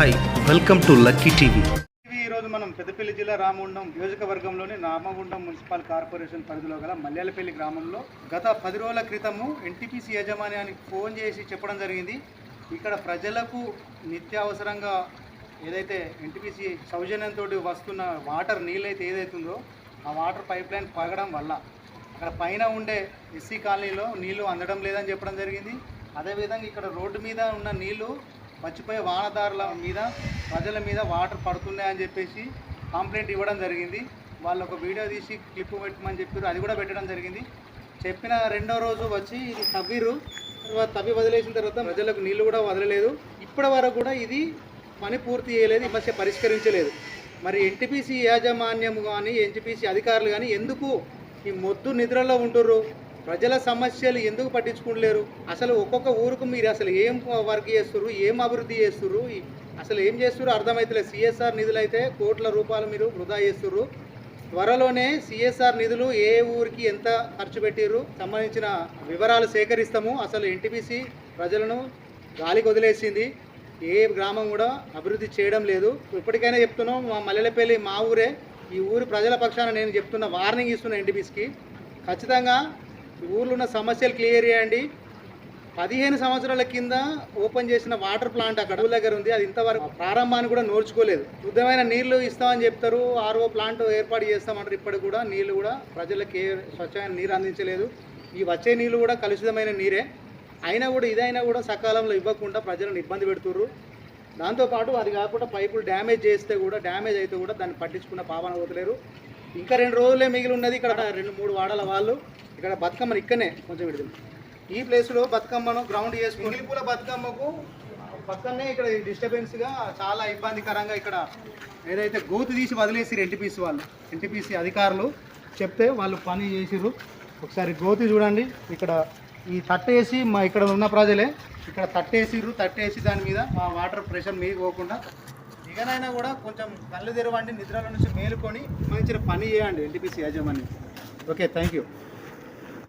Hi welcome to lucky TV. ఈరోజు మనం పెద్దపల్లి జిల్లా రామగుండం నియోజకవర్గంలోని రామగుండం మున్సిపల్ కార్పొరేషన్ పరిధిలో గల మల్యాలపల్లి గ్రామంలో గత పది రోజుల క్రితము ఎన్టీపీసీ యాజమాన్యానికి ఫోన్ చేసి చెప్పడం జరిగింది. ఇక్కడ ప్రజలకు నిత్యావసరంగా ఏదైతే ఎన్టీపీసీ సౌజన్యంతో వస్తున్న వాటర్ నీళ్ళైతే ఏదైతుందో ఆ వాటర్ పైప్ లైన్ పగడం వల్ల అక్కడ పైన ఉండే ఎస్సీ కాలనీలో నీళ్ళు అందడం లేదని చెప్పడం జరిగింది. అదేవిధంగా ఇక్కడ రోడ్డు మీద ఉన్న నీళ్ళు మర్చిపోయే వాహనదారుల మీద ప్రజల మీద వాటర్ పడుతున్నాయని చెప్పేసి కంప్లైంట్ ఇవ్వడం జరిగింది. వాళ్ళు ఒక వీడియో తీసి క్లిప్ పెట్టమని చెప్పారు. అది కూడా పెట్టడం జరిగింది. చెప్పిన రెండో రోజు వచ్చి ఇది తవ్విరు. తర్వాత తవ్వి వదిలేసిన తర్వాత ప్రజలకు నీళ్ళు కూడా వదలలేదు. ఇప్పటి వరకు కూడా ఇది పని పూర్తి చేయలేదు ఈ సమస్య పరిష్కరించలేదు. మరి ఎన్టీపీసీ యాజమాన్యం కానీ ఎన్టీపీసీ అధికారులు కానీ ఎందుకు ఈ మొద్దు నిద్రలో ఉంటుర్రు? ప్రజల సమస్యలు ఎందుకు పట్టించుకుంటలేరు? అసలు ఒక్కొక్క ఊరుకు మీరు అసలు ఏం వర్క్ చేస్తుర్రు? ఏం అభివృద్ధి చేస్తుర్రు? అసలు ఏం చేస్తుర్రు? అర్థమవుతలేదు సిఎస్ఆర్ నిధులు అయితే కోట్ల రూపాయలు మీరు వృధా చేస్తుర్రు. త్వరలోనే సిఎస్ఆర్ నిధులు ఏ ఊరికి ఎంత ఖర్చు పెట్టిర్రు? సంబంధించిన వివరాలు సేకరిస్తాము. అసలు ఎన్టీపీసీ ప్రజలను గాలికి వదిలేసింది. ఏ గ్రామం కూడా అభివృద్ధి చేయడం లేదు. ఇప్పటికైనా చెప్తున్నాం మా మల్లెలపల్లి మా ఊరే ఈ ఊరు ప్రజల పక్షాన నేను చెప్తున్న వార్నింగ్ ఇస్తున్నా ఎన్టీపీసీకి. ఖచ్చితంగా ఊర్లో ఉన్న సమస్యలు క్లియర్ చేయండి. పదిహేను సంవత్సరాల కింద ఓపెన్ చేసిన వాటర్ ప్లాంట్ అక్కడ దగ్గర ఉంది. అది ఇంతవరకు ప్రారంభాన్ని కూడా నోర్చుకోలేదు శుద్ధమైన నీళ్ళు ఇస్తామని చెప్తారు. ఆర్ఓ ప్లాంట్ ఏర్పాటు చేస్తామంటారు. ఇప్పటికి కూడా నీళ్ళు కూడా ప్రజలకు ఏ స్వచ్ఛమైన నీరు అందించలేదు. ఈ వచ్చే నీళ్ళు కూడా కలుషితమైన నీరే. అయినా కూడా ఇదైనా కూడా సకాలంలో ఇవ్వకుండా ప్రజలను ఇబ్బంది పెడుతుర్రు. దాంతోపాటు అది కాకుండా పైపులు డ్యామేజ్ చేస్తే కూడా డ్యామేజ్ అయితే కూడా దాన్ని పట్టించుకున్న పాపన పోతలేరు. ఇంకా రెండు రోజులే మిగిలి ఉన్నది. ఇక్కడ రెండు మూడు వాడల వాళ్ళు. ఇక్కడ బతుకమ్మను ఇక్కడనే కొంచెం పెడుతుంది ఈ ప్లేస్లో బతుకమ్మను గ్రౌండ్ చేసుకుని పూల బతుకమ్మకు పక్కనే ఇక్కడ డిస్టర్బెన్స్గా చాలా ఇబ్బందికరంగా ఇక్కడ ఏదైతే గోతు తీసి వదిలేసి ఎన్టీపీసీ వాళ్ళు ఎన్టీపీసీ అధికారులు చెప్తే వాళ్ళు పని చేసిరు ఒకసారి గోతి చూడండి. ఇక్కడ ఈ తట్టేసి మా ఇక్కడ ఉన్న ప్రజలే ఇక్కడ తట్టేసిర్రు. తట్టేసి దాని మీద మా వాటర్ ప్రెషర్ మీద పోకుండా ఇకనైనా కూడా కొంచెం కళ్ళు తెరవండి నిద్రలో నుంచి మేలుకొని మంచి పని చేయండి ఎన్టీపీసీ యాజమాన్యం. Okay thank you